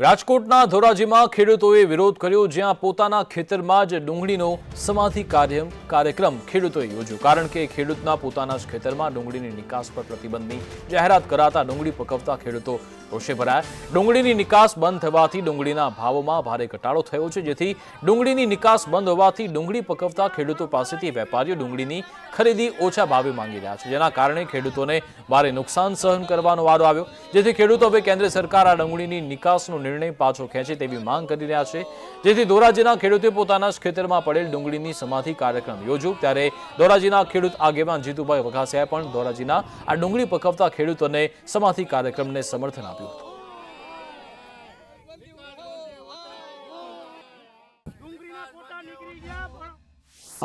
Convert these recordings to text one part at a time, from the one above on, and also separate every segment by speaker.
Speaker 1: રાજકોટના ધોરાજીમાં ખેડૂતોએ વિરોધ કર્યો, જ્યાં પોતાના ખેતરમાં જ ડુંગળીનો સમાધિ કાર્ય કાર્યક્રમ ખેડૂતોએ યોજ્યો. કારણ કે ખેડૂતના પોતાના જ ખેતરમાં ડુંગળીની નિકાસ પર પ્રતિબંધની જાહેરાત કરાતા ડુંગળી પકવતા ખેડૂતો રોષે ભરાયા. ડુંગળીની નિકાસ બંધ થવાથી ડુંગળીના ભાવોમાં ભારે ઘટાડો થયો છે, જેથી ડુંગળીની નિકાસ બંધ હોવાથી ડુંગળી પકવતા ખેડૂતો પાસેથી વેપારીઓ ડુંગળીની ખરીદી ઓછા ભાવે માંગી રહ્યા છે. જેના કારણે ખેડૂતોને ભારે નુકસાન સહન કરવાનો વારો આવ્યો. જેથી ખેડૂતો હવે કેન્દ્ર સરકાર આ ડુંગળીની નિકાસનો નિર્ણય પાછો ખેંચે તેવી માંગ કરી રહ્યા છે. જેથી ધોરાજીના ખેડૂતે પોતાના જ ખેતરમાં પડેલ ડુંગળીની સમાધિ કાર્યક્રમ યોજ્યો. ત્યારે ધોરાજીના ખેડૂત આગેવાન જીતુભાઈ વઘાસિયાએ પણ ધોરાજીના આ ડુંગળી પકવતા ખેડૂતોને સમાધિ કાર્યક્રમને સમર્થન આપ્યું હતું.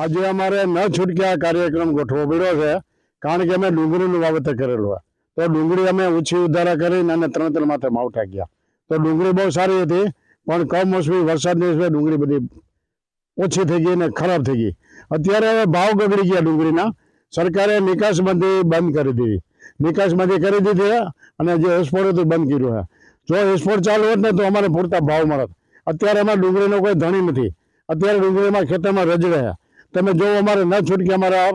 Speaker 2: આજે અમારે ન છૂટકે આ કાર્યક્રમ ગોઠવો પડ્યો છે, કારણ કે અમે ડુંગળીનું વાવેતર કરેલું હોય. તો ડુંગળી અમે ઓછી ઉધારા કરીને અને ત્રણ ત્રણ માથે માવઠા ગયા. તો ડુંગળી બહુ સારી હતી, પણ કમોસમી વરસાદની હિસાબે ડુંગળી બધી ઓછી થઈ ગઈ અને ખરાબ થઈ ગઈ. અત્યારે હવે ભાવ ગગડી ગયા ડુંગળીના. સરકારે નિકાસબંધી બંધ કરી દીધી. નિકાસબંધી કરી દીધી અને જે એક્સપોર્ટ હતું બંધ કર્યું છે. જો એક્સપોર્ટ ચાલુ હોત ને તો અમારે પૂરતા ભાવ મળત. અત્યારે અમારે ડુંગળીનો કોઈ ધણી નથી. અત્યારે ડુંગળીમાં ખેતરમાં રજ રહ્યા તમે જો અમારે ન છૂટકે અમારે આ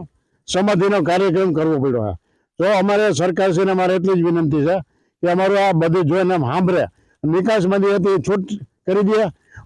Speaker 2: સમાધિનો કાર્યક્રમ કરવો પડ્યો છે. તો અમારે સરકારશ્રીને અમારે એટલી જ વિનંતી છે કે અમારું આ બધું જોઈને આમ સાંભળે નિકાસબંધી હતી છૂટ કરી દે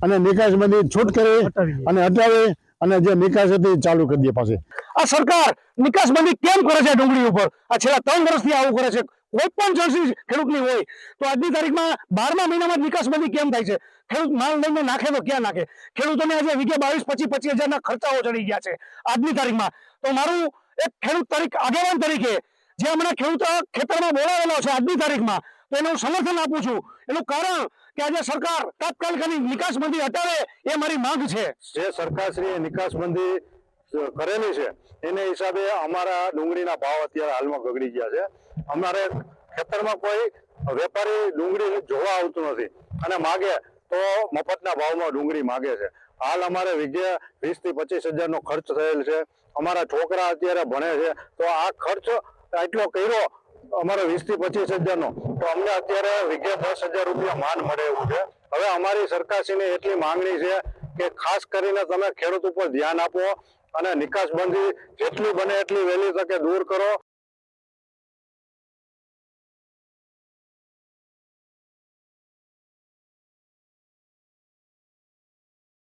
Speaker 2: અને નિકાસબંધી છૂટ કરી અને હટાવી અને જે નિકાસ હતી ચાલુ કરી દે પાસે
Speaker 3: આ સરકાર નિકાસબંધી કેમ કરે છે ડુંગળી ઉપર? આ છેલ્લા ત્રણ વર્ષથી આવું કરે છે. કોઈ પણ જણસી ખેડૂતની હોય તો આજની તારીખમાં બારમા મહિનામાં નિકાસબંધી કેમ થાય છે? ખેડૂત માલ લઈને નાખે તો ક્યાં નાખે? ખેડૂતોને આજે વીઘે બાવીસ પચીસ પચીસ હજારના ખર્ચાઓ ચડી ગયા છે આજની તારીખમાં. તો મારું એક ખેડૂત તરીકે આગેવાન તરીકે જે હમણાં ખેડૂત ખેતરમાં બોલાવેલો છે આજની તારીખમાં તો એનું સમર્થન આપું છું. એનું કારણ કે આજે સરકાર તાત્કાલિક નિકાસ નિકાસબંધી હટાવે એ મારી માંગ છે.
Speaker 2: જે સરકારશ્રીએ નિકાસબંધી કરેલી છે, એને હિસાબે અમારા ડુંગળીના ભાવ અત્યારે હાલમાં ગગડી ગયા છે. અમારે ખેતરમાં કોઈ વેપારી ડુંગળી જોવા આવતું નથી. અને માગે તો મફતના ભાવમાં ડુંગળી માગે છે. હાલ અમારે વીઘે વીસથી પચીસ હજારનો ખર્ચ થયેલ છે. અમારા છોકરા અત્યારે ભણે છે. તો આ ખર્ચ એટલો કર્યો અમારે વીસથી પચીસ હજાર નો તો અમને અત્યારે વીઘે દસ હજાર રૂપિયા માન મળે એવું છે. હવે અમારી સરકારશ્રીને એટલી માંગણી છે કે ખાસ કરીને તમે ખેડૂત ઉપર ધ્યાન આપો અને નિકાસબંધી જેટલી બને એટલી વહેલી તકે દૂર કરો.